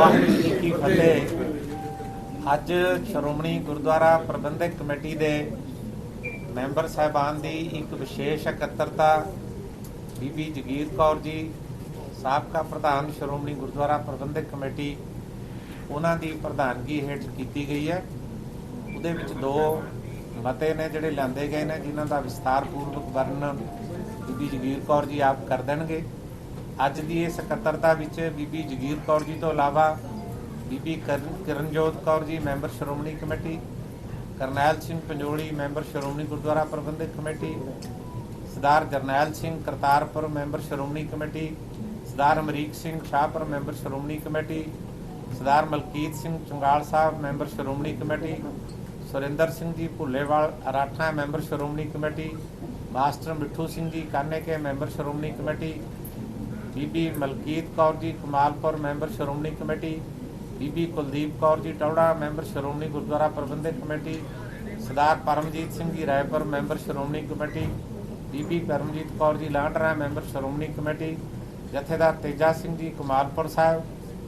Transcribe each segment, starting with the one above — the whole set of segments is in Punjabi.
ਵਾਹਿਗੁਰੂ ਜੀ ਕੀ ਫਤਿਹ। ਅੱਜ ਸ਼੍ਰੋਮਣੀ ਗੁਰਦੁਆਰਾ ਪ੍ਰਬੰਧਕ ਕਮੇਟੀ ਦੇ ਮੈਂਬਰ ਸਾਹਿਬਾਨ ਦੀ ਇੱਕ ਵਿਸ਼ੇਸ਼ ਇਕੱਤਰਤਾ, ਬੀਬੀ ਜਗੀਰ ਕੌਰ ਜੀ, ਸਾਬਕਾ ਪ੍ਰਧਾਨ ਸ਼੍ਰੋਮਣੀ ਗੁਰਦੁਆਰਾ ਪ੍ਰਬੰਧਕ ਕਮੇਟੀ, ਉਹਨਾਂ ਦੀ ਪ੍ਰਧਾਨਗੀ ਹੇਠ ਕੀਤੀ ਗਈ ਹੈ। ਉਹਦੇ ਵਿੱਚ ਦੋ ਮਤੇ ਨੇ ਜਿਹੜੇ ਲਿਆਂਦੇ ਗਏ ਨੇ, ਜਿਨ੍ਹਾਂ ਦਾ ਵਿਸਤਾਰਪੂਰਵਕ ਵਰਣਨ ਬੀਬੀ ਜਗੀਰ ਕੌਰ ਜੀ ਆਪ ਕਰ ਦੇਣਗੇ। ਅੱਜ ਦੀ ਇਸ ਇਕੱਤਰਤਾ ਵਿੱਚ ਬੀਬੀ ਜਗੀਰ ਕੌਰ ਜੀ ਤੋਂ ਇਲਾਵਾ ਬੀਬੀ ਕਰਨ- Kiranjot Kaur ji, member Shiromani committee, Karnail Singh Panjoli, member Shiromani Gurdwara Parbandhak committee, Sardar Jarnail Singh Kartarpur, member Shiromani committee, Sardar Amrik Singh Shahpur, member Shiromani committee, Sardar Malkit Singh Changal Sahib, member Shiromani committee, Surinder Singh ji Bhullewal Aratha member Shiromani committee, master Mithu Singh ji Kaneke, member Shiromani committee ਬੀਬੀ Malkit Kaur ji Kamalpur, member Shiromani committee, Bibi Kuldeep Kaur ji Tohra, member Shiromani Gurdwara Parbandhak committee, Sardar Paramjit Singh ji Raipur, member Shiromani committee, ਬੀਬੀ ਪਰਮਜੀਤ ਕੌਰ ਜੀ ਲਾਂਡਰਾ, ਮੈਂਬਰ ਸ਼੍ਰੋਮਣੀ ਕਮੇਟੀ, ਜਥੇਦਾਰ ਤੇਜਾ ਸਿੰਘ ਜੀ ਕਮਾਲਪੁਰ ਸਾਹਿਬ,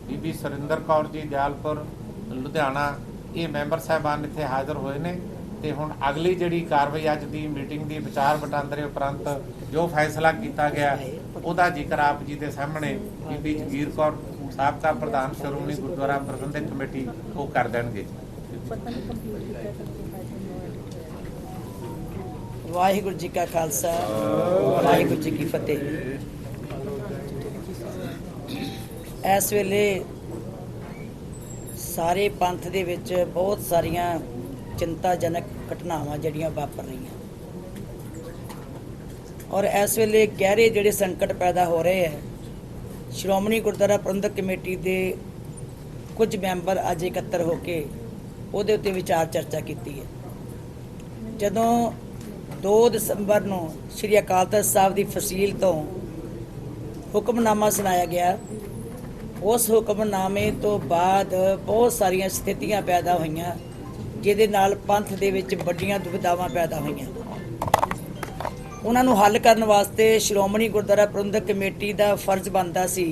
ਬੀਬੀ ਸੁਰਿੰਦਰ ਕੌਰ ਜੀ ਦਿਆਲਪੁਰ, ਲੁਧਿਆਣਾ, ਇਹ ਮੈਂਬਰ ਸਾਹਿਬਾਨ ਇੱਥੇ ਹਾਜ਼ਰ ਹੋਏ ਨੇ ਤੇ ਹੁਣ ਅਗਲੀ ਜਿਹੜੀ ਕਾਰਵਾਈ ਅੱਜ ਦੀ ਮੀਟਿੰਗ ਦੀ ਵਿਚਾਰ ਵਟਾਂਦਰੇ ਉਪਰੰਤ ਜੋ ਫੈਸਲਾ ਕੀਤਾ ਗਿਆ ਉਹਦਾ ਜ਼ਿਕਰ ਆਪ ਜੀ ਦੇ ਸਾਹਮਣੇ ਬੀਬੀ ਜਗੀਰ ਕੌਰ ਸਾਬਕਾ ਪ੍ਰਧਾਨ ਸ਼੍ਰੋਮਣੀ ਗੁਰਦੁਆਰਾ ਪ੍ਰਬੰਧਕ ਕਮੇਟੀ ਉਹ ਕਰ ਦੇਣਗੇ। ਵਾਹਿਗੁਰੂ ਜੀ ਕਾ ਖਾਲਸਾ, ਵਾਹਿਗੁਰੂ ਜੀ ਕੀ ਫਤਿਹ। ਇਸ ਵੇਲੇ ਸਾਰੇ ਪੰਥ ਦੇ ਵਿੱਚ ਬਹੁਤ ਸਾਰੀਆਂ ਚਿੰਤਾਜਨਕ ਘਟਨਾਵਾਂ ਜਿਹੜੀਆਂ ਵਾਪਰ ਰਹੀਆਂ। ਔਰ ਇਸ ਵੇਲੇ ਗਹਿਰੇ ਜਿਹੜੇ ਸੰਕਟ ਪੈਦਾ ਹੋ ਰਹੇ ਹੈ, ਸ਼੍ਰੋਮਣੀ ਗੁਰਦੁਆਰਾ ਪ੍ਰਬੰਧਕ ਕਮੇਟੀ ਦੇ ਕੁਝ ਮੈਂਬਰ ਅੱਜ ਇਕੱਤਰ ਹੋ ਕੇ ਉਹਦੇ ਉੱਤੇ ਵਿਚਾਰ ਚਰਚਾ ਕੀਤੀ ਹੈ। ਜਦੋਂ 2 ਦਸੰਬਰ ਨੂੰ ਸ੍ਰੀ ਅਕਾਲ ਤਖਤ ਸਾਹਿਬ ਦੀ ਫਸੀਲ ਤੋਂ ਹੁਕਮਨਾਮਾ ਸੁਣਾਇਆ ਗਿਆ, ਉਸ ਹੁਕਮਨਾਮੇ ਤੋਂ ਬਾਅਦ ਬਹੁਤ ਸਾਰੀਆਂ ਸਥਿਤੀਆਂ ਪੈਦਾ ਹੋਈਆਂ, ਜਿਹਦੇ ਨਾਲ ਪੰਥ ਦੇ ਵਿੱਚ ਵੱਡੀਆਂ ਦੁਵਿਧਾਵਾਂ ਪੈਦਾ ਹੋਈਆਂ। ਉਹਨਾਂ ਨੂੰ ਹੱਲ ਕਰਨ ਵਾਸਤੇ ਸ਼੍ਰੋਮਣੀ ਗੁਰਦੁਆਰਾ ਪ੍ਰਬੰਧਕ ਕਮੇਟੀ ਦਾ ਫਰਜ਼ ਬਣਦਾ ਸੀ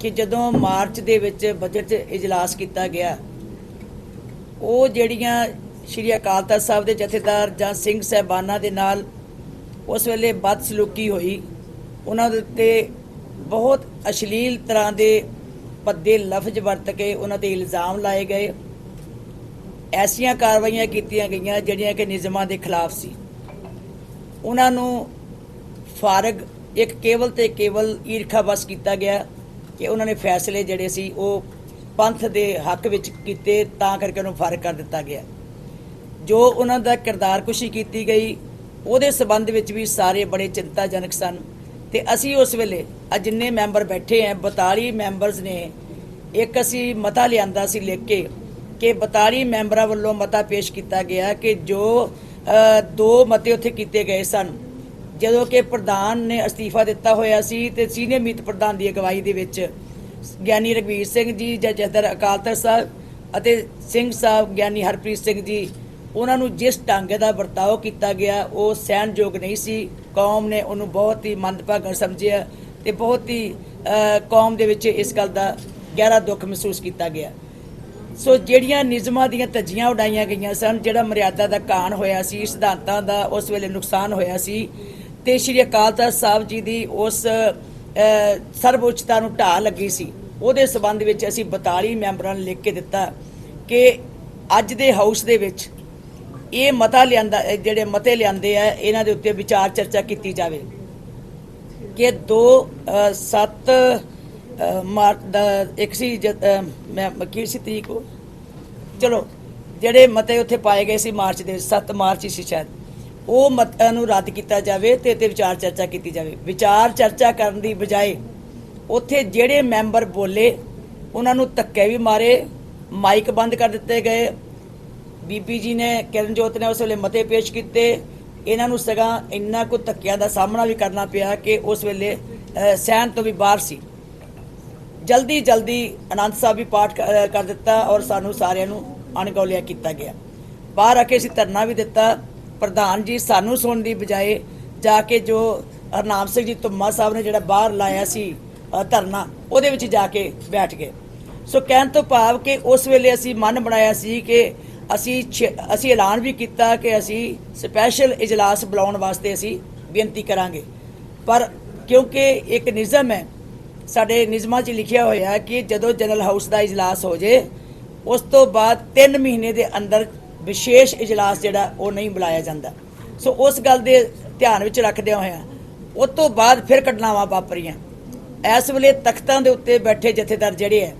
ਕਿ ਜਦੋਂ ਮਾਰਚ ਦੇ ਵਿੱਚ ਬਜਟ ਇਜਲਾਸ ਕੀਤਾ ਗਿਆ, ਉਹ ਜਿਹੜੀਆਂ ਸ਼੍ਰੀ ਅਕਾਲ ਤਖਤ ਸਾਹਿਬ ਦੇ ਜਥੇਦਾਰ ਜਾਂ ਸਿੰਘ ਸਹਿਬਾਨਾਂ ਦੇ ਨਾਲ ਉਸ ਵੇਲੇ ਬਦਸਲੂਕੀ ਹੋਈ, ਉਹਨਾਂ ਦੇ ਉੱਤੇ ਬਹੁਤ ਅਸ਼ਲੀਲ ਤਰ੍ਹਾਂ ਦੇ ਪੱਦੇ ਲਫ਼ਜ਼ ਵਰਤ ਕੇ ਉਹਨਾਂ ਤੇ ਇਲਜ਼ਾਮ ਲਾਏ ਗਏ। ਐਸੀਆਂ ਕਾਰਵਾਈਆਂ ਕੀਤੀਆਂ ਗਈਆਂ ਜਿਹੜੀਆਂ ਕਿ ਨਿਯਮਾਂ ਦੇ ਖਿਲਾਫ ਸੀ। ਉਹਨਾਂ ਨੂੰ ਫਾਰਗ, ਇੱਕ ਕੇਵਲ ਤੇ ਕੇਵਲ ਈਰਖਾ ਬਸ ਕੀਤਾ ਗਿਆ ਕਿ ਉਹਨਾਂ ਨੇ ਫੈਸਲੇ ਜਿਹੜੇ ਸੀ ਉਹ ਪੰਥ ਦੇ ਹੱਕ ਵਿੱਚ ਕੀਤੇ, ਤਾਂ ਕਰਕੇ ਉਹਨੂੰ ਫਾਰਗ ਕਰ ਦਿੱਤਾ ਗਿਆ। ਜੋ ਉਹਨਾਂ ਦਾ ਕਿਰਦਾਰਕੁਸ਼ੀ ਕੀਤੀ ਗਈ, ਉਹਦੇ ਸਬੰਧ ਵਿੱਚ ਵੀ ਸਾਰੇ ਬੜੇ ਚਿੰਤਾਜਨਕ ਸਨ। ਤੇ ਅਸੀਂ ਉਸ ਵੇਲੇ ਆ ਜਿੰਨੇ ਮੈਂਬਰ ਬੈਠੇ ਆ 42 ਮੈਂਬਰਸ ਨੇ, ਇੱਕ ਅਸੀਂ ਮਤਾ ਲਿਆਂਦਾ ਸੀ ਲਿਖ ਕੇ ਕਿ 42 ਮੈਂਬਰਾਂ ਵੱਲੋਂ ਮਤਾ ਪੇਸ਼ ਕੀਤਾ ਗਿਆ ਕਿ ਜੋ ਦੋ ਮਤੇ ਉੱਥੇ ਕੀਤੇ ਗਏ ਸਨ। ਜਦੋਂ ਕਿ ਪ੍ਰਧਾਨ ਨੇ ਅਸਤੀਫਾ ਦਿੱਤਾ ਹੋਇਆ ਸੀ ਤੇ ਸੀਨੀਅਰ ਮੀਤ ਪ੍ਰਧਾਨ ਦੀ ਅਗਵਾਈ ਦੇ ਵਿੱਚ ਗਿਆਨੀ ਰਗਵੀਰ ਸਿੰਘ ਜੀ ਜਾਂ ਜਥੇਦਾਰ ਅਕਾਲ ਤਖਤ ਸਾਹਿਬ ਅਤੇ ਸਿੰਘ ਸਾਹਿਬ ਗਿਆਨੀ ਹਰਪ੍ਰੀਤ ਸਿੰਘ ਜੀ, ਉਹਨਾਂ ਨੂੰ ਜਿਸ ਢੰਗ ਦਾ ਵਰਤਾਓ ਕੀਤਾ ਗਿਆ, ਉਹ ਸਹਿਣਯੋਗ ਨਹੀਂ ਸੀ। ਕੌਮ ਨੇ ਉਹਨੂੰ ਬਹੁਤ ਹੀ ਮੰਦਭਾਗਾ ਸਮਝਿਆ ਤੇ ਬਹੁਤ ਹੀ ਕੌਮ ਦੇ ਵਿੱਚ ਇਸ ਗੱਲ ਦਾ ਗਹਿਰਾ ਦੁੱਖ ਮਹਿਸੂਸ ਕੀਤਾ ਗਿਆ। ਸੋ ਜਿਹੜੀਆਂ ਨਿਯਮਾਂ ਦੀਆਂ ਧੱਜੀਆਂ ਉਡਾਈਆਂ ਗਈਆਂ ਸਨ, ਜਿਹੜਾ ਮਰਿਆਦਾ ਦਾ ਕਾਣ ਹੋਇਆ ਸੀ, ਸਿਧਾਂਤਾਂ ਦਾ ਉਸ ਵੇਲੇ ਨੁਕਸਾਨ ਹੋਇਆ ਸੀ, ਤੇ ਸ਼੍ਰੀ ਅਕਾਲ ਤਖਤ ਸਾਹਿਬ ਜੀ ਦੀ ਉਸ ਸਰਵਉੱਚਤਾ ਨੂੰ ਢਾਹ ਲੱਗੀ ਸੀ। ਉਹਦੇ ਸਬੰਧ ਵਿੱਚ ਅਸੀਂ 42 ਮੈਂਬਰਾਂ ਨੂੰ ਲਿਖ ਕੇ ਦਿੱਤਾ ਕਿ ਅੱਜ ਦੇ ਹਾਊਸ ਦੇ ਵਿੱਚ ਇਹ ਮਤਾ ਲਿਆਂਦਾ ਜਿਹੜੇ ਮਤੇ ਲਿਆਂਦੇ ਆ, ਇਹਨਾਂ ਦੇ ਉੱਤੇ ਵਿਚਾਰ ਚਰਚਾ ਕੀਤੀ ਜਾਵੇ ਕਿ 2 7 ਮਾਰਚ ਦਾ ਇੱਕ ਸੀ ਜਦ, ਮੈਂ ਕੀ ਸੀ ਤਰੀਕ ਉਹ ਚਲੋ ਜਿਹੜੇ ਮਤੇ ਉੱਥੇ ਪਾਏ ਗਏ ਸੀ ਮਾਰਚ ਦੇ 7 ਮਾਰਚ ਹੀ ਸੀ ਸ਼ਾਇਦ। ਉਹ ਮਤਾਂ ਨੂੰ ਰੱਦ ਕੀਤਾ ਜਾਵੇ ਤੇ ਤੇ ਵਿਚਾਰ ਚਰਚਾ ਕੀਤੀ ਜਾਵੇ। ਵਿਚਾਰ ਚਰਚਾ ਕਰਨ ਦੀ ਬਜਾਏ ਉੱਥੇ ਜਿਹੜੇ ਮੈਂਬਰ ਬੋਲੇ ਉਹਨਾਂ ਨੂੰ ਧੱਕੇ ਵੀ ਮਾਰੇ ਮਾਈਕ ਬੰਦ ਕਰ ਦਿੱਤੇ ਗਏ। ਬੀਬੀ ਜੀ ਨੇ ਕਿਰਨਜੋਤ ਨੇ ਉਸ ਵੇਲੇ ਮਤੇ ਪੇਸ਼ ਕੀਤੇ। ਇਹਨਾਂ ਨੂੰ ਸਗਾ ਇੰਨਾ ਕੁ ਧੱਕਿਆਂ ਦਾ ਸਾਹਮਣਾ ਵੀ ਕਰਨਾ ਪਿਆ ਕਿ ਉਸ ਵੇਲੇ ਸਹਿਣ ਤੋਂ ਵੀ ਬਾਹਰ ਸੀ। ਜਲਦੀ ਜਲਦੀ ਆਨੰਦ ਸਾਹਿਬ ਵੀ ਪਾਠ ਕਰ ਦਿੱਤਾ ਔਰ ਸਾਨੂੰ ਸਾਰਿਆਂ ਨੂੰ ਅਣਗੌਲਿਆ ਕੀਤਾ ਗਿਆ। ਬਾਹਰ ਆ ਕੇ ਅਸੀਂ ਧਰਨਾ ਵੀ ਦਿੱਤਾ। ਪ੍ਰਧਾਨ ਜੀ ਸਾਨੂੰ ਸੁਣਨ ਦੀ ਬਜਾਏ ਜਾ ਕੇ ਜੋ ਹਰਨਾਮ ਸਿੰਘ ਜੀ ਧੁੰਮਾ ਸਾਹਿਬ ਨੇ ਜਿਹੜਾ ਬਾਹਰ ਲਾਇਆ ਸੀ ਧਰਨਾ, ਉਹਦੇ ਵਿੱਚ ਜਾ ਕੇ ਬੈਠ ਗਏ। ਸੋ ਕਹਿਣ ਤੋਂ ਭਾਵ ਕਿ ਉਸ ਵੇਲੇ ਅਸੀਂ ਮਨ ਬਣਾਇਆ ਸੀ ਕਿ ਅਸੀਂ ਛੇ- ਅਸੀਂ ਐਲਾਨ ਵੀ ਕੀਤਾ ਕਿ ਅਸੀਂ ਸਪੈਸ਼ਲ ਇਜਲਾਸ ਬੁਲਾਉਣ ਵਾਸਤੇ ਅਸੀਂ ਬੇਨਤੀ ਕਰਾਂਗੇ। ਪਰ ਕਿਉਂਕਿ ਇੱਕ ਨਿਯਮ ਹੈ ਸਾਡੇ ਨਿਯਮਾਂ 'ਚ ਲਿਖਿਆ ਹੋਇਆ ਹੈ ਕਿ ਜਦੋਂ ਜਨਰਲ ਹਾਊਸ ਦਾ ਇਜਲਾਸ ਹੋ ਜੇ, ਉਸ ਤੋਂ ਬਾਅਦ 3 ਮਹੀਨੇ ਦੇ ਅੰਦਰ ਵਿਸ਼ੇਸ਼ ਇਜਲਾਸ ਜਿਹੜਾ ਉਹ ਨਹੀਂ ਬੁਲਾਇਆ ਜਾਂਦਾ। ਸੋ ਉਸ ਗੱਲ ਦੇ ਧਿਆਨ ਵਿੱਚ ਰੱਖਦਿਆਂ ਹੋਇਆਂ, ਉਸ ਤੋਂ ਬਾਅਦ ਫਿਰ ਘਟਨਾਵਾਂ ਵਾਪਰੀਆਂ। ਇਸ ਵੇਲੇ ਤਖਤਾਂ ਦੇ ਉੱਤੇ ਬੈਠੇ ਜਥੇਦਾਰ ਜਿਹੜੇ ਹੈ,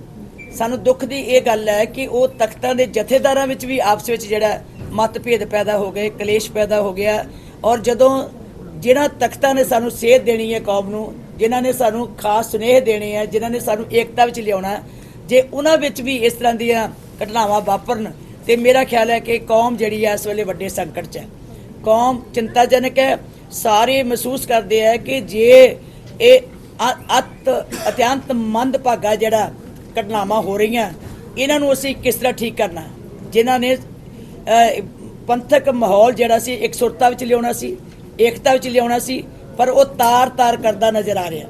ਸਾਨੂੰ ਦੁੱਖ ਦੀ ਇਹ ਗੱਲ ਹੈ ਕਿ ਉਹ ਤਖਤਾਂ ਦੇ ਜਥੇਦਾਰਾਂ ਵਿੱਚ ਵੀ ਆਪਸ ਵਿੱਚ ਜਿਹੜਾ ਮਤਭੇਦ ਪੈਦਾ ਹੋ ਗਏ, ਕਲੇਸ਼ ਪੈਦਾ ਹੋ ਗਿਆ। ਔਰ ਜਦੋਂ ਜਿਹੜਾ ਤਖਤਾਂ ਨੇ ਸਾਨੂੰ ਸੇਧ ਦੇਣੀ ਹੈ ਕੌਮ ਨੂੰ ਜਿਨ੍ਹਾਂ ਨੇ ਸਾਨੂੰ ਖਾਸ ਸੁਨੇਹ ਦੇਣੇ ਹੈ ਜਿਨ੍ਹਾਂ ਨੇ ਸਾਨੂੰ ਏਕਤਾ ਵਿੱਚ ਲਿਆਉਣਾ ਜੇ ਉਹਨਾਂ ਵਿੱਚ ਵੀ ਇਸ ਤਰ੍ਹਾਂ ਦੀਆਂ ਘਟਨਾਵਾਂ ਵਾਪਰਨ, ਤੇ ਮੇਰਾ ਖਿਆਲ ਹੈ ਕਿ ਕੌਮ ਜਿਹੜੀ ਹੈ ਇਸ ਵੇਲੇ ਵੱਡੇ ਸੰਕਟ 'ਚ ਹੈ। ਕੌਮ ਚਿੰਤਾਜਨਕ ਹੈ, ਸਾਰੇ ਮਹਿਸੂਸ ਕਰਦੇ ਹੈ ਕਿ ਜੇ ਇਹ ਅ- ਅਤ, ਅਤਿਅੰਤ ਮੰਦਭਾਗਾ ਜਿਹੜਾ ਘਟਨਾਵਾਂ ਹੋ ਰਹੀਆਂ, ਇਹਨਾਂ ਨੂੰ ਅਸੀਂ ਕਿਸ ਤਰ੍ਹਾਂ ਠੀਕ ਕਰਨਾ? ਜਿਨ੍ਹਾਂ ਨੇ ਪੰਥਕ ਮਾਹੌਲ ਜਿਹੜਾ ਸੀ ਇਕਸੁਰਤਾ ਵਿੱਚ ਲਿਆਉਣਾ ਸੀ, ਏਕਤਾ ਵਿੱਚ ਲਿਆਉਣਾ ਸੀ ਪਰ ਉਹ ਤਾਰ-ਤਾਰ ਕਰਦਾ ਨਜ਼ਰ ਆ ਰਿਹਾ।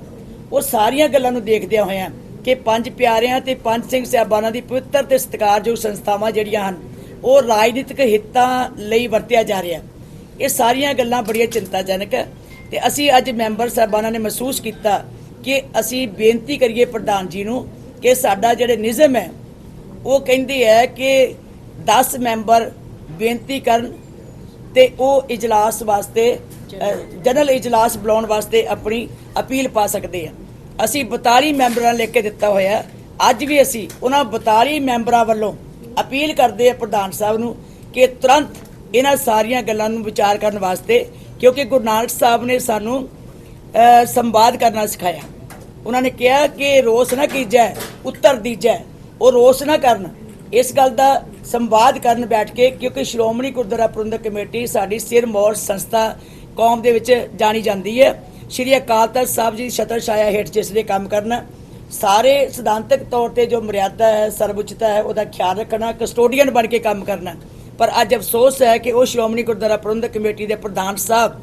ਉਹ ਸਾਰੀਆਂ ਗੱਲਾਂ ਨੂੰ ਦੇਖਦਿਆਂ ਹੋਇਆਂ ਕਿ ਪੰਜ ਪਿਆਰਿਆਂ ਤੇ ਪੰਜ ਸਿੰਘ ਸਾਹਿਬਾਨਾਂ ਦੀ ਪਵਿੱਤਰ ਤੇ ਸਤਿਕਾਰਯੋਗ ਸੰਸਥਾਵਾਂ ਜਿਹੜੀਆਂ ਹਨ, ਉਹ ਰਾਜਨੀਤਿਕ ਹਿੱਤਾਂ ਲਈ ਵਰਤਿਆ ਜਾ ਰਿਹਾ। ਇਹ ਸਾਰੀਆਂ ਗੱਲਾਂ ਬੜੀਆਂ ਚਿੰਤਾਜਨਕ ਹੈ ਤੇ ਅਸੀਂ ਅੱਜ ਮੈਂਬਰ ਸਾਹਿਬਾਨਾਂ ਨੇ ਮਹਿਸੂਸ ਕੀਤਾ ਕਿ ਅਸੀਂ ਬੇਨਤੀ ਕਰੀਏ ਪ੍ਰਧਾਨ ਜੀ ਨੂੰ ਕਿ ਸਾਡਾ ਜਿਹੜੇ ਨਿਯਮ ਹੈ, ਉਹ ਕਹਿੰਦੇ ਹੈ ਕਿ 10 ਮੈਂਬਰ ਬੇਨਤੀ ਕਰਨ ਤੇ ਉਹ ਇਜਲਾਸ ਵਾਸਤੇ ਜਨਰਲ ਇਜਲਾਸ ਬੁਲਾਉਣ ਵਾਸਤੇ ਆਪਣੀ ਅਪੀਲ ਪਾ ਸਕਦੇ ਆ। ਅਸੀਂ 42 ਮੈਂਬਰਾਂ ਲੈ ਕੇ ਦਿੱਤਾ ਹੋਇਆ। ਅੱਜ ਵੀ ਅਸੀਂ ਉਹਨਾਂ 42 ਮੈਂਬਰਾਂ ਵੱਲੋਂ ਅਪੀਲ ਕਰਦੇ ਆ ਪ੍ਰਧਾਨ ਸਾਹਿਬ ਨੂੰ ਕਿ ਤੁਰੰਤ ਇਹਨਾਂ ਸਾਰੀਆਂ ਗੱਲਾਂ ਨੂੰ ਵਿਚਾਰ ਕਰਨ ਵਾਸਤੇ, ਕਿਉਂਕਿ ਗੁਰੂ ਨਾਨਕ ਸਾਹਿਬ ਨੇ ਸਾਨੂੰ ਸੰਵਾਦ ਕਰਨਾ ਸਿਖਾਇਆ। ਉਹਨਾਂ ਨੇ ਕਿਹਾ ਕਿ ਰੋਸ ਨਾ ਕੀਜੈ, ਉੱਤਰ ਦੀਜੈ। ਉਹ ਰੋਸ ਨਾ ਕਰਨ। ਇਸ ਗੱਲ ਦਾ ਸੰਵਾਦ ਕਰਨ ਬੈਠ ਕੇ, ਕਿਉਂਕਿ ਸ਼੍ਰੋਮਣੀ ਗੁਰਦੁਆਰਾ ਪ੍ਰਬੰਧਕ ਕਮੇਟੀ ਸਾਡੀ ਸਿਰ ਮੌਰ ਸੰਸਥਾ ਕੌਮ ਦੇ ਵਿੱਚ ਜਾਣੀ ਜਾਂਦੀ ਹੈ। ਸ਼੍ਰੀ ਅਕਾਲ ਤਖਤ ਸਾਹਿਬ ਜੀ ਛਤਰ ਛਾਇਆ ਹੇਠ ਜਿਸ ਦੇ ਕੰਮ ਕਰਨਾ, ਸਾਰੇ ਸਿਧਾਂਤਕ ਤੌਰ ਤੇ ਜੋ ਮਰਿਆਦਾ ਹੈ, ਸਰਵਉੱਚਤਾ ਹੈ, ਉਹਦਾ ਖਿਆਲ ਰੱਖਣਾ, ਕਸਟੋਡੀਅਨ ਬਣ ਕੇ ਕੰਮ ਕਰਨਾ। ਪਰ ਅੱਜ ਅਫਸੋਸ ਹੈ ਕਿ ਉਹ ਸ਼੍ਰੋਮਣੀ ਗੁਰਦੁਆਰਾ ਪ੍ਰਬੰਧਕ ਕਮੇਟੀ ਦੇ ਪ੍ਰਧਾਨ ਸਾਹਿਬ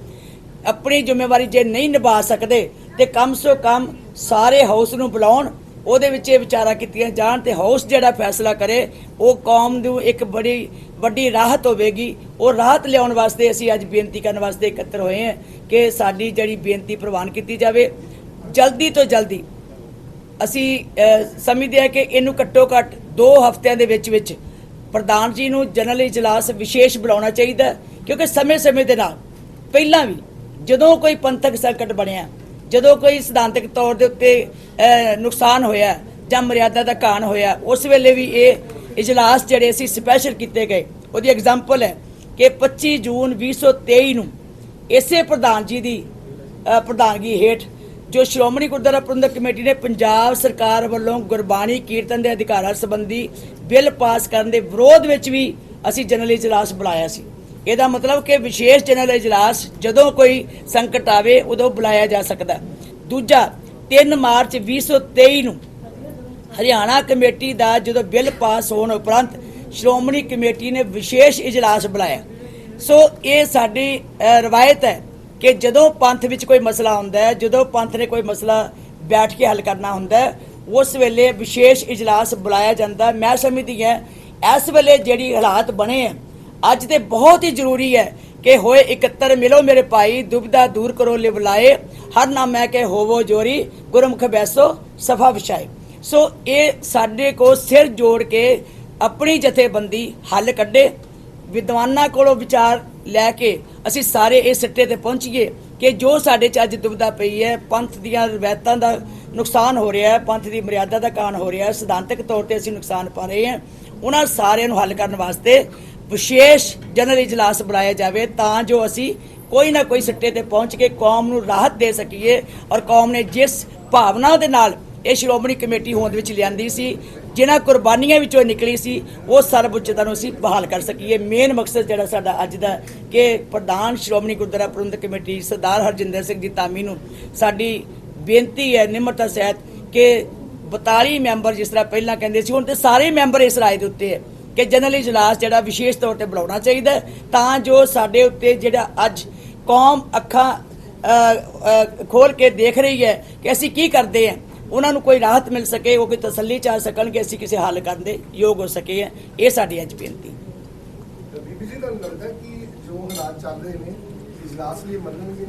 ਆਪਣੀ ਜ਼ਿੰਮੇਵਾਰੀ ਜੇ ਨਹੀਂ ਨਿਭਾ ਸਕਦੇ, ਤੇ ਕਮ ਸੋ ਕਮ ਸਾਰੇ ਹਾਊਸ ਨੂੰ ਬੁਲਾਉਣ ਉਹਦੇ ਵਿੱਚ ਇਹ ਵਿਚਾਰਾ ਕੀਤੀਆਂ ਜਾਣ ਤੇ ਹਾਊਸ ਜਿਹੜਾ ਫੈਸਲਾ ਕਰੇ, ਉਹ ਕੌਮ ਨੂੰ ਇੱਕ ਬੜੀ, ਵੱਡੀ ਰਾਹਤ ਹੋਵੇਗੀ। ਉਹ ਰਾਹਤ ਲਿਆਉਣ ਵਾਸਤੇ ਅਸੀਂ ਅੱਜ ਬੇਨਤੀ ਕਰਨ ਵਾਸਤੇ ਇਕੱਤਰ ਹੋਏ ਹਾਂ ਕਿ ਸਾਡੀ ਜਿਹੜੀ ਬੇਨਤੀ ਪ੍ਰਵਾਨ ਕੀਤੀ ਜਾਵੇ। ਜਲਦੀ ਤੋਂ ਜਲਦੀ ਅਸੀਂ ਸਮਝਦੇ ਹਾਂ ਕਿ ਇਹਨੂੰ ਘੱਟੋ ਘੱਟ 2 ਹਫ਼ਤਿਆਂ ਦੇ ਵਿੱਚ ਵਿੱਚ ਪ੍ਰਧਾਨ ਜੀ ਨੂੰ ਜਨਰਲ ਇਜਲਾਸ ਵਿਸ਼ੇਸ਼ ਬੁਲਾਉਣਾ ਚਾਹੀਦਾ ਕਿਉਂਕਿ ਸਮੇਂ-ਸਮੇਂ ਦੇ ਨਾਲ ਪਹਿਲਾਂ ਵੀ ਜਦੋਂ ਕੋਈ ਪੰਥਕ ਸੰਕਟ ਬਣਿਆ ਜਦੋਂ ਕੋਈ ਸਿਧਾਂਤਕ ਤੌਰ ਦੇ ਉੱਤੇ ਨੁਕਸਾਨ ਹੋਇਆ, ਜਾਂ ਮਰਿਆਦਾ ਦਾ ਕਾਣ ਹੋਇਆ, ਉਸ ਵੇਲੇ ਵੀ ਇਹ ਇਜਲਾਸ ਜਿਹੜੇ ਸੀ ਸਪੈਸ਼ਲ ਕੀਤੇ ਗਏ। ਉਹਦੀ ਐਗਜ਼ਾਮਪਲ ਹੈ ਕਿ 25 ਜੂਨ 2023 ਨੂੰ ਇਸੇ ਪ੍ਰਧਾਨ ਜੀ ਦੀ ਪ੍ਰਧਾਨਗੀ ਹੇਠ ਜੋ ਸ਼੍ਰੋਮਣੀ ਗੁਰਦੁਆਰਾ ਪ੍ਰਬੰਧਕ ਕਮੇਟੀ ਨੇ ਪੰਜਾਬ ਸਰਕਾਰ ਵੱਲੋਂ ਗੁਰਬਾਣੀ ਕੀਰਤਨ ਦੇ ਅਧਿਕਾਰਾਂ ਸੰਬੰਧੀ ਬਿੱਲ ਪਾਸ ਕਰਨ ਦੇ ਵਿਰੋਧ ਵਿੱਚ ਵੀ ਅਸੀਂ ਜਨਰਲ ਇਜਲਾਸ ਬੁਲਾਇਆ ਸੀ। ਇਹਦਾ ਮਤਲਬ ਕਿ ਵਿਸ਼ੇਸ਼ ਜਨਰਲ ਇਜਲਾਸ ਜਦੋਂ ਕੋਈ ਸੰਕਟ ਆਵੇ, ਉਦੋਂ ਬੁਲਾਇਆ ਜਾ ਸਕਦਾ ਦੂਜਾ 3 ਮਾਰਚ 2023 ਨੂੰ ਹਰਿਆਣਾ ਕਮੇਟੀ ਦਾ ਜਦੋਂ ਬਿੱਲ ਪਾਸ ਹੋਣ ਉਪਰੰਤ ਸ਼੍ਰੋਮਣੀ ਕਮੇਟੀ ਨੇ ਵਿਸ਼ੇਸ਼ ਇਜਲਾਸ ਬੁਲਾਇਆ। ਸੋ ਇਹ ਸਾਡੀ ਰਵਾਇਤ ਹੈ ਕਿ ਜਦੋਂ ਪੰਥ ਵਿੱਚ ਕੋਈ ਮਸਲਾ ਹੁੰਦਾ ਹੈ, ਜਦੋਂ ਪੰਥ ਨੇ ਕੋਈ ਮਸਲਾ ਬੈਠ ਕੇ ਹੱਲ ਕਰਨਾ ਹੁੰਦਾ ਹੈ, ਉਸ ਵੇਲੇ ਵਿਸ਼ੇਸ਼ ਇਜਲਾਸ ਬੁਲਾਇਆ ਜਾਂਦਾ। ਮੈਂ ਸਮਝਦੀ ਹਾਂ, ਇਸ ਵੇਲੇ ਜਿਹੜੀ ਹਾਲਾਤ ਬਣੇ ਆ ਅੱਜ ਤੇ ਬਹੁਤ ਹੀ ਜ਼ਰੂਰੀ ਹੈ ਕਿ ਹੋਏ ਇਕੱਤਰ ਮਿਲੋ ਮੇਰੇ ਭਾਈ, ਦੁਬਦਾ ਦੂਰ ਕਰੋ ਲਿਵਲਾਏ ਹਰ ਨਾਮ ਹੈ ਕਿ ਹੋਵੋ ਜੋਰੀ, ਗੁਰਮੁਖ ਬੈਸੋ, ਸਫਾ ਵਿਛਾਏ। ਸੋ ਇਹ ਸਾਡੇ ਕੋ ਸਿਰ ਜੋੜ ਕੇ ਆਪਣੀ ਜਥੇਬੰਦੀ ਹੱਲ ਕੱਢੇ। ਵਿਦਵਾਨਾਂ ਕੋਲੋਂ ਵਿਚਾਰ ਲੈ ਕੇ ਅਸੀਂ ਸਾਰੇ ਇਸ ਸਿੱਟੇ ਤੇ ਪਹੁੰਚੀਏ ਕਿ ਜੋ ਸਾਡੇ ਚ ਅੱਜ ਦੁਬਦਾ ਪਈ ਹੈ, ਪੰਥ ਦੀਆਂ ਰਵਾਇਤਾਂ ਦਾ ਨੁਕਸਾਨ ਹੋ ਰਿਹਾ ਹੈ, ਪੰਥ ਦੀ ਮਰਿਆਦਾ ਦਾ ਕਾਰਨ ਹੋ ਰਿਹਾ ਹੈ, ਸਿਧਾਂਤਕ ਤੌਰ ਤੇ ਅਸੀਂ ਨੁਕਸਾਨ ਪਾ ਰਹੇ ਹਾਂ। ਉਹਨਾਂ ਸਾਰਿਆਂ ਨੂੰ ਹੱਲ ਕਰਨ ਵਾਸਤੇ ਵਿਸ਼ੇਸ਼ ਜਨਰਲ ਇਜਲਾਸ ਬੁਲਾਇਆ ਜਾਵੇ ਤਾਂ ਜੋ ਅਸੀਂ ਕੋਈ ਨਾ ਕੋਈ ਸਿੱਟੇ ਤੇ ਪਹੁੰਚ ਕੇ ਕੌਮ ਨੂੰ ਰਾਹਤ ਦੇ ਸਕੀਏ ਔਰ ਕੌਮ ਨੇ ਜਿਸ ਭਾਵਨਾ ਦੇ ਨਾਲ ਇਹ ਸ਼੍ਰੋਮਣੀ ਕਮੇਟੀ ਹੋਂਦ ਵਿੱਚ ਲਿਆਂਦੀ ਸੀ, ਜਿਨ੍ਹਾਂ ਕੁਰਬਾਨੀਆਂ ਵਿੱਚੋਂ ਨਿਕਲੀ ਸੀ, ਉਹ ਸਰਬ ਉੱਚਤਾ ਨੂੰ ਅਸੀਂ ਬਹਾਲ ਕਰ ਸਕੀਏ। ਮੇਨ ਮਕਸਦ ਜਿਹੜਾ ਸਾਡਾ ਅੱਜ ਦਾ ਕਿ ਪ੍ਰਧਾਨ ਸ਼੍ਰੋਮਣੀ ਗੁਰਦੁਆਰਾ ਪ੍ਰਬੰਧਕ ਕਮੇਟੀ ਸਰਦਾਰ ਹਰਜਿੰਦਰ ਸਿੰਘ ਜੀ ਧਾਮੀ ਨੂੰ ਸਾਡੀ ਬੇਨਤੀ ਹੈ, ਨਿਮਰਤਾ ਸਹਿਤ ਕਿ 42 ਮੈਂਬਰ ਜਿਸ ਤਰ੍ਹਾਂ ਪਹਿਲਾਂ ਕਹਿੰਦੇ ਸੀ, ਹੁਣ ਤੇ ਸਾਰੇ ਮੈਂਬਰ ਇਸ ਰਾਏ ਦੇ ਉੱਤੇ ਹੈ। ਕਿ ਜਨਰਲ ਇਜਲਾਸ ਜਿਹੜਾ ਵਿਸ਼ੇਸ਼ ਤੌਰ ਤੇ ਬੁਲਾਉਣਾ ਚਾਹੀਦਾ ਤਾਂ ਜੋ ਸਾਡੇ ਉੱਤੇ ਜਿਹੜਾ ਅੱਜ ਕੌਮ ਅੱਖਾਂ ਖੋਲ ਕੇ ਦੇਖ ਰਹੀ ਹੈ ਕਿ ਅਸੀਂ ਕੀ ਕਰਦੇ ਹਾਂ। ਉਹਨਾਂ ਨੂੰ ਕੋਈ ਰਾਹਤ ਮਿਲ ਸਕੇ ਉਹ ਕੋਈ ਤਸੱਲੀ ਚਾਹ ਸਕਣ ਕਿ ਅਸੀਂ ਕਿਸੇ ਹੱਲ ਕਰਨ ਦੇ ਯੋਗ ਹੋ ਸਕੇ ਹੈ। ਇਹ ਸਾਡੀ ਅੱਜ ਬੇਨਤੀ। ਬੀਬੀ ਜੀ ਤੁਹਾਨੂੰ ਲੱਗਦਾ ਹੈ ਕਿ ਜੋ ਹਾਲਾਤ ਚੱਲ ਰਹੇ ਨੇ ਇਜਲਾਸ ਲਈ ਮੰਨਣਗੇ?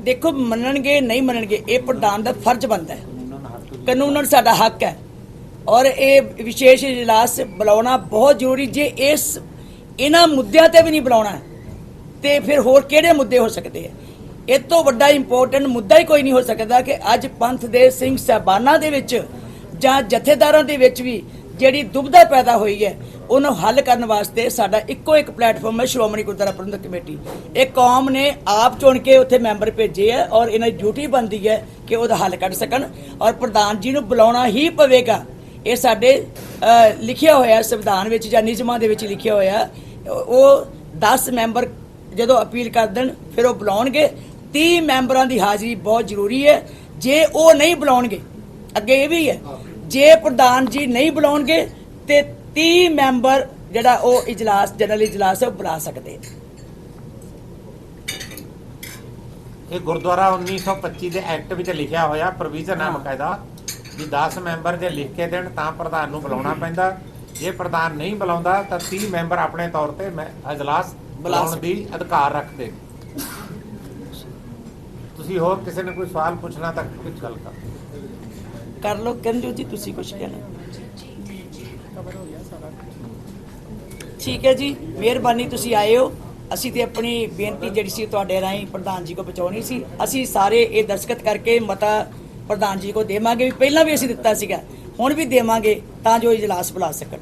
ਦੇਖੋ ਮੰਨਣਗੇ ਨਹੀਂ ਮੰਨਣਗੇ ਇਹ ਪ੍ਰਧਾਨ ਦਾ ਫਰਜ਼ ਬਣਦਾ ਹੈ। ਕਾਨੂੰਨਨ ਸਾਡਾ ਹੱਕ ਹੈ। ਔਰ ਇਹ ਵਿਸ਼ੇਸ਼ ਇਜਲਾਸ ਬੁਲਾਉਣਾ ਬਹੁਤ ਜ਼ਰੂਰੀ, ਜੇ ਇਸ ਇਹਨਾਂ ਮੁੱਦਿਆਂ ਤੇ ਵੀ ਨਹੀਂ ਬੁਲਾਉਣਾ, ਤੇ ਫਿਰ ਹੋਰ ਕਿਹੜੇ ਮੁੱਦੇ ਹੋ ਸਕਦੇ ਆ? ਇਹ ਤੋਂ ਵੱਡਾ ਇੰਪੋਰਟੈਂਟ ਮੁੱਦਾ ਹੀ ਕੋਈ ਨਹੀਂ ਹੋ ਸਕਦਾ ਕਿ ਅੱਜ ਪੰਥ ਦੇ ਸਿੰਘ ਸਾਹਿਬਾਨਾਂ ਦੇ ਵਿੱਚ ਜਾਂ ਜਥੇਦਾਰਾਂ ਦੇ ਵਿੱਚ ਵੀ ਜਿਹੜੀ ਦੁਬਿਧਾ ਪੈਦਾ ਹੋਈ ਹੈ, ਉਹਨੂੰ ਹੱਲ ਕਰਨ ਵਾਸਤੇ ਸਾਡਾ ਇੱਕੋ ਇੱਕ ਪਲੇਟਫਾਰਮ ਹੈ ਸ਼੍ਰੋਮਣੀ ਗੁਰਦੁਆਰਾ ਪ੍ਰਬੰਧਕ ਕਮੇਟੀ। ਇਹ ਕੌਮ ਨੇ ਆਪ ਚੁਣ ਕੇ ਉੱਥੇ ਮੈਂਬਰ ਭੇਜੇ ਹੈ ਔਰ ਇਹਨਾਂ ਦੀ ਡਿਊਟੀ ਬਣਦੀ ਹੈ ਕਿ ਉਹਦਾ ਹੱਲ ਕੱਢ ਸਕਣ ਔਰ ਪ੍ਰਧਾਨ ਜੀ ਨੂੰ ਬੁਲਾਉਣਾ ਹੀ ਪਵੇਗਾ। ਇਹ ਸਾਡੇ ਲਿਖਿਆ ਹੋਇਆ ਸੰਵਿਧਾਨ ਵਿੱਚ ਜਾਂ ਨਿਯਮਾਂ ਦੇ ਵਿੱਚ ਲਿਖਿਆ ਹੋਇਆ ਉਹ 10 ਮੈਂਬਰ ਜਦੋਂ ਅਪੀਲ ਕਰ ਦੇਣ ਫਿਰ ਉਹ ਬੁਲਾਉਣਗੇ। 30 ਮੈਂਬਰਾਂ ਦੀ ਹਾਜ਼ਰੀ ਬਹੁਤ ਜ਼ਰੂਰੀ ਹੈ। ਜੇ ਉਹ ਨਹੀਂ ਬੁਲਾਉਣਗੇ ਅੱਗੇ ਇਹ ਵੀ ਹੈ ਜੇ ਪ੍ਰਧਾਨ ਜੀ ਨਹੀਂ ਬੁਲਾਉਣਗੇ ਤੇ 30 ਮੈਂਬਰ ਜਿਹੜਾ ਉਹ ਇਜਲਾਸ ਜਨਰਲ ਇਜਲਾਸ ਉਹ ਬੁਲਾ ਸਕਦੇ ਇਹ ਗੁਰਦੁਆਰਾ 1925 ਦੇ ਐਕਟ ਵਿੱਚ ਲਿਖਿਆ ਹੋਇਆ ਪ੍ਰੋਵੀਜ਼ਨ ਹੈ। ਬਕਾਇਦਾ ਵੀ 10 ਮੈਂਬਰ ਜੇ ਲਿਖ ਕੇ ਦੇਣ ਤਾਂ ਪ੍ਰਧਾਨ ਨੂੰ ਬੁਲਾਉਣਾ ਪੈਂਦਾ। ਜੇ ਪ੍ਰਧਾਨ ਨਹੀਂ ਬੁਲਾਉਂਦਾ ਤਾਂ 30 ਮੈਂਬਰ ਆਪਣੇ ਤੌਰ ਤੇ ਅਜਲਾਸ ਬੁਲਾਉਣ। ਦੀ ਅਧਿਕਾਰ ਰੱਖਦੇ। ਤੁਸੀਂ ਹੋਰ ਕਿਸੇ ਨੇ ਕੋਈ ਸਵਾਲ ਪੁੱਛਣਾ ਤਾਂ ਕੁਝ ਗੱਲ ਕਰ। ਕਰ ਕਹਿੰਦੇ ਹੋ ਜੀ ਤੁਸੀਂ ਕੁਝ ਕਹਿਣਾ। ਠੀਕ ਹੈ ਜੀ ਮਿਹਰਬਾਨੀ ਤੁਸੀਂ ਆਏ ਹੋ। ਅਸੀਂ ਤੇ ਆਪਣੀ ਬੇਨਤੀ ਜਿਹੜੀ ਸੀ ਤੁਹਾਡੇ ਰਾਹੀਂ ਪ੍ਰਧਾਨ ਜੀ ਕੋ ਪਹੁੰਚਾਉਣੀ ਸੀ। ਅਸੀਂ ਸਾਰੇ ਇਹ ਦਸਖਤ ਕਰਕੇ ਮਤਾ ਪ੍ਰਧਾਨ ਜੀ ਕੋ ਦੇਵਾਂਗੇ। ਵੀ ਪਹਿਲਾਂ ਵੀ ਅਸੀਂ ਦਿੱਤਾ ਸੀਗਾ, ਹੁਣ ਵੀ ਦੇਵਾਂਗੇ ਤਾਂ ਜੋ ਇਜਲਾਸ ਬੁਲਾ ਸਕਣ।